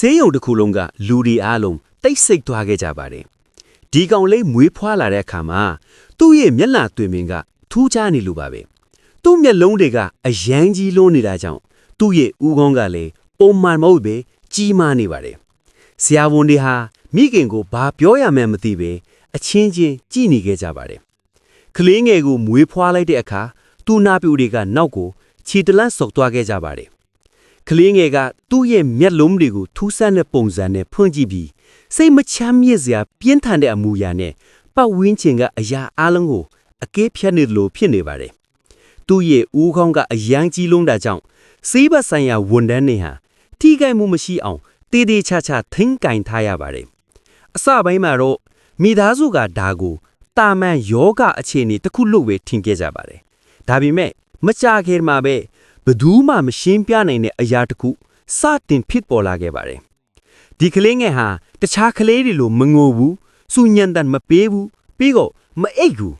ဆေးရုံတစ်ခုလုံးကလူတွေအားလုံးတိတ်ဆိတ်သွားခဲ့ကြပါတယ်ဒီကောင်လေးမွေးဖွားလာတဲ့အခါမှာသူ့ရဲ့မျက်နှာသွင်ပင်ကထူးခြားနေလို့ပါပဲသူ့မျက်လုံးတွေကအယမ်းကြီးလုံးနေတာကြောင့်သူ့ရဲ့ဥကောင်းကလည်းပုံမှန်မဟုတ်ပဲကြီးမားနေပါတယ်ဆရာဝန်တွေဟာမိခင်ကိုဘာပြောရမှန်းမသိပဲအချင်းချင်းကြည်နေခဲ့ကြပါတယ်ကလေးငယ်ကိုမွေးဖွားလိုက်တဲ့အခါသူ့နာပြူတွေကနောက်ကိုခြေတလန့်ဆုပ်သွားခဲ့ကြပါတယ် ကလေးငယ်ကသူ့ရဲ့မျက်လုံးတွေကိုထူးဆန်းတဲ့ပုံစံနဲ့ဖွင့်ကြည့်ပြီးစိတ်မချမ်းမြေ့စရာပြင်းထန်တဲ့အမူအရာနဲ့ပတ်ဝန်းကျင်ကအရာအလုံးကိုအကဲဖြတ်နေတယ်လို့ဖြစ်နေပါတယ်။သူ့ရဲ့ဦးခေါင်းကအယမ်းကြီးလုံးတာကြောင့်စေးဘတ်ဆိုင်ရာဝန်ထမ်းတွေဟာထိခိုက်မှုမရှိအောင်တည်တည်ချာချာထိန်းကင်ထားရပါတယ်။အစပိုင်းမှာတော့မိသားစုကဒါကိုတာမန်ယောဂအခြေအနေတစ်ခုလို့ပဲထင်ခဲ့ကြပါတယ်။ဒါပေမဲ့မကြခင်မှာပဲ ဘယ်သူမှမရှင်းပြနိုင်တဲ့အရာတစ်ခုစတင်ဖြစ်ပေါ်လာခဲ့ပါတယ်။ဒီကလေးငယ်ဟာတခြားကလေးတွေလိုမငိုဘူးစူညံတန်မပေးဘူးပြီးတော့မအိတ်ဘူး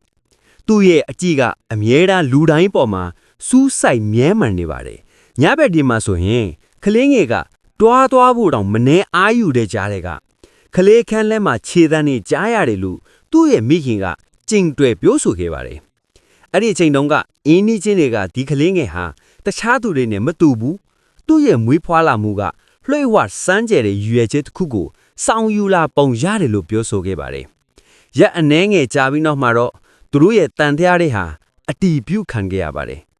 သူ့ရဲ့အကြည့်ကအမြဲတမ်းလူတိုင်းပေါ်မှာစူးစိုက်မြဲမှန်နေပါတယ်။ညဘက်ဒီမှာဆိုရင်ကလေးငယ်ကတွားသွားဖို့တောင်မနှဲအားယူတဲ့ကြားတွေကကလေးခန်းလဲမှာခြေတန်းနေကြားရတယ်လို့သူ့ရဲ့မိခင်ကကြင်တွယ်ပြောဆိုခဲ့ပါတယ်။ အဲ့ဒီအချိန်တုန်းကအင်းနီးချင်းတွေကဒီကလေးငယ်ဟာတခြားသူတွေနဲ့မတူဘူးသူ့ရဲ့မွေးဖွားလာမှုကလွှဲဝစမ်းကြဲတဲ့ရွယ်ချက်တစ်ခုကိုစောင်းယူလာပုံရတယ်လို့ပြောဆိုခဲ့ပါတယ်ရက်အနှဲငယ်ကြာပြီးနောက်မှာတော့သူတို့ရဲ့တန်တရားတွေဟာအတီးပြုတ်ခံခဲ့ရပါတယ်